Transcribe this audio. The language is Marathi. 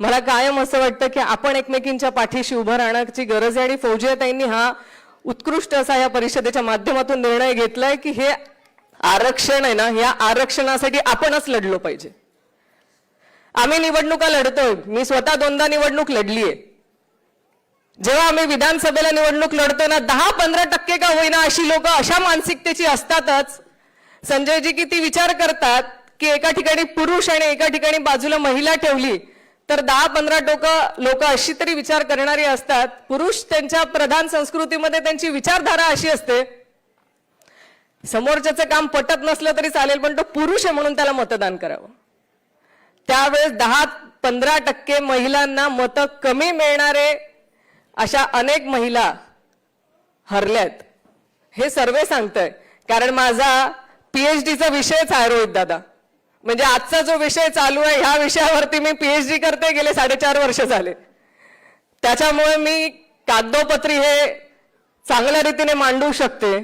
मला कायम असं वाटतं की आपण एकमेकींच्या पाठीशी उभं राहण्याची गरज आहे आणि फौजियाताईंनी हा उत्कृष्ट असा या परिषदेच्या माध्यमातून निर्णय घेतलाय की हे आरक्षण आहे ना या आरक्षणासाठी आपणच लढलो पाहिजे. आम्ही निवडणुका लढतोय. मी स्वतः दोनदा निवडणूक लढलीये. जेव्हा आम्ही विधानसभेला निवडणूक लढतो ना दहा पंधरा टक्के का होईना अशी लोक अशा मानसिकतेची असतातच. संजयजी किती विचार करतात की एका ठिकाणी पुरुष आणि एका ठिकाणी बाजूला महिला ठेवली तर दहा पंधरा टोकं लोक अशी तरी विचार करणारी असतात. पुरुष त्यांच्या प्रधान संस्कृतीमध्ये त्यांची विचारधारा अशी असते. समोरच्याचं काम पटत नसलं तरी चालेल पण तो पुरुष आहे म्हणून त्याला मतदान करावं. त्यावेळेस दहा पंधरा टक्के महिलांना मतं कमी मिळणारे अशा अनेक महिला हरल्यात. हे सर्वे सांगतंय. कारण माझा पीएचडीचा विषयच आहे रोहित दादा. म्हणजे आजचा जो विषय चालू आहे ह्या विषयावरती मी पीएचडी करते गेले साडेचार वर्ष झाले. त्याच्यामुळे मी कागदोपत्री हे चांगल्या रीतीने मांडू शकते.